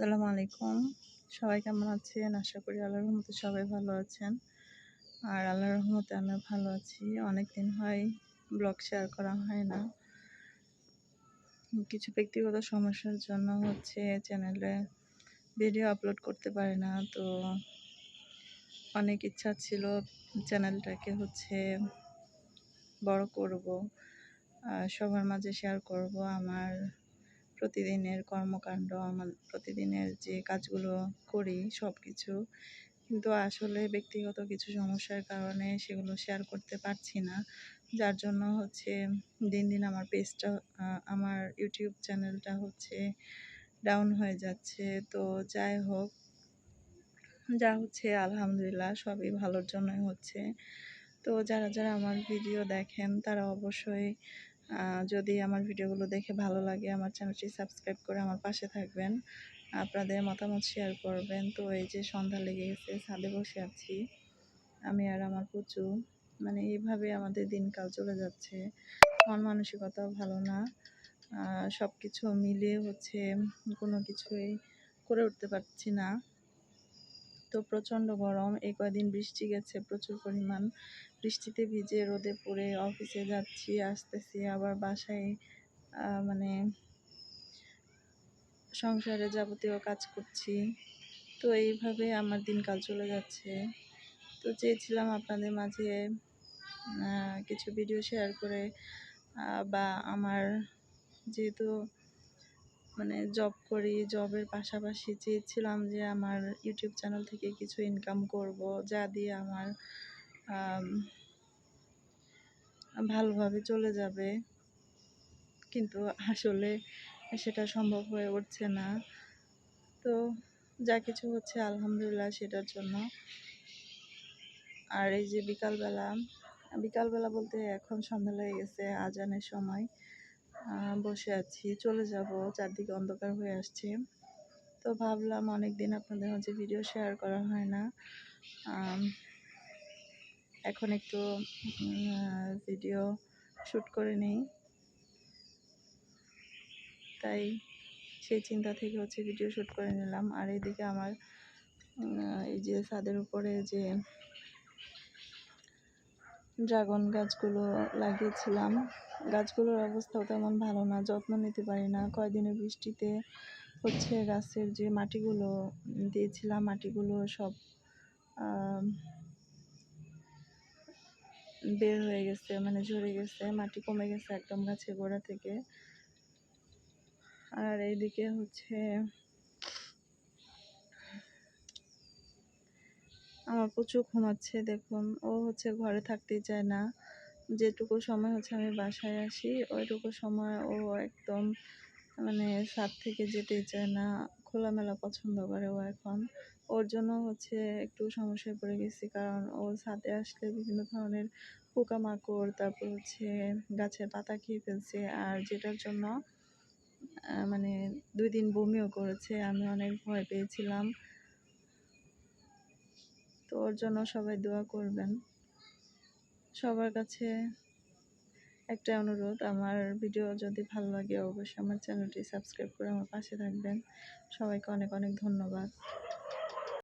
আসসালামু আলাইকুম। সবাই কেমন আছেন? আশা করি আল্লাহর রহমতে সবাই ভালো আছেন। আর আল্লাহর রহমতে আমি ভালো আছি। অনেক দিন হয় ব্লগ শেয়ার করা হয় না। কিছু ব্যক্তিগত সমস্যার জন্য হচ্ছে চ্যানেলে ভিডিও আপলোড করতে পারে না। তো অনেক ইচ্ছা ছিল চ্যানেলটাকে হচ্ছে বড় করব। সবার মাঝে শেয়ার করব আমার প্রতিদিনের কর্মকাণ্ড, আমার প্রতিদিনের যে কাজগুলো করি সব কিছু কিন্তু আসলে ব্যক্তিগত কিছু সমস্যার কারণে সেগুলো শেয়ার করতে পারছি না। যার জন্য হচ্ছে দিন দিন আমার পেজটা আমার ইউটিউব চ্যানেলটা হচ্ছে ডাউন হয়ে যাচ্ছে। তো যাই হোক, যা হচ্ছে আলহামদুলিল্লাহ, সবই ভালোর জন্যই হচ্ছে। তো যারা যারা আমার ভিডিও দেখেন, তারা অবশ্যই যদি আমার ভিডিওগুলো দেখে ভালো লাগে, আমার চ্যানেলটি সাবস্ক্রাইব করে আমার পাশে থাকবেন, আপনাদের মতামত শেয়ার করবেন। তো এই যে সন্ধ্যা লেগে গেছে, ছাদে বসে আছি আমি আর আমার পুচু। মানে এইভাবে আমাদের দিনকাল চলে যাচ্ছে। মন মানসিকতাও ভালো না। সব কিছু মিলিয়ে হচ্ছে কোনো কিছুই করে উঠতে পারছি না। তো প্রচণ্ড গরম। এই কয়দিন বৃষ্টি গেছে, প্রচুর পরিমাণ। বৃষ্টিতে ভিজে রোদে পড়ে অফিসে যাচ্ছি, আসতেছি, আবার বাসায় মানে সংসারে যাবতীয় কাজ করছি। তো এইভাবে আমার দিনকাল চলে যাচ্ছে। তো চেয়েছিলাম আপনাদের মাঝে কিছু ভিডিও শেয়ার করে বা আমার যেহেতু মানে জব করি জবের পাশাপাশি চেয়েছিলাম যে আমার ইউটিউব চ্যানেল থেকে কিছু ইনকাম করব, যা দিয়ে আমার ভালোভাবে চলে যাবে। কিন্তু আসলে সেটা সম্ভব হয়ে উঠছে না। তো যা কিছু হচ্ছে আলহামদুলিল্লাহ সেটার জন্য। আর এই যে বিকালবেলা বিকালবেলা বলতে এখন সন্ধ্যা লেগে গেছে আজানের সময়। বসে আছি, চলে যাব, চারদিকে অন্ধকার হয়ে আসছে। তো ভাবলাম অনেক দিন আপনাদের মাঝে ভিডিও শেয়ার করা হয় না। এখন একটু ভিডিও শ্যুট করে নেই। তাই সেই চিন্তা থেকে হচ্ছে ভিডিও শ্যুট করে নিলাম। আর এদিকে আমার এই যে ছাদের উপরে যে ড্রাগন গাছগুলো লাগিয়েছিলাম। গাছগুলোর অবস্থাও তেমন ভালো না, যত্ন নিতে পারি না। কয়দিনের বৃষ্টিতে হচ্ছে গাছের যে মাটিগুলো দিয়েছিলাম, মাটিগুলো সব বের হয়ে গেছে মানে ঝরে গেছে, মাটি কমে গেছে একদম গাছের গোড়া থেকে। আর এইদিকে হচ্ছে আমার প্রচুর ঘুমাচ্ছে দেখুন। ও হচ্ছে ঘরে থাকতেই চায় না। যেটুকু সময় হচ্ছে আমি বাসায় আসি, ওইটুকু সময় ও একদম মানে ছাদ থেকে যেতেই চায় না। খোলামেলা পছন্দ করে ও এখন। ওর জন্য হচ্ছে একটু সমস্যায় পড়ে গেছি, কারণ ও ছাদে আসলে বিভিন্ন ধরনের পোকামাকড়, তারপর হচ্ছে গাছের পাতা খেয়ে ফেলছে। আর যেটার জন্য মানে দুই দিন বমিও করেছে, আমি অনেক ভয় পেয়েছিলাম। তো ওর জন্য সবাই দোয়া করবেন। সবার কাছে একটা অনুরোধ, আমার ভিডিও যদি ভালো লাগে অবশ্যই আমার চ্যানেলটি সাবস্ক্রাইব করে আমার পাশে থাকবেন। সবাইকে অনেক অনেক ধন্যবাদ।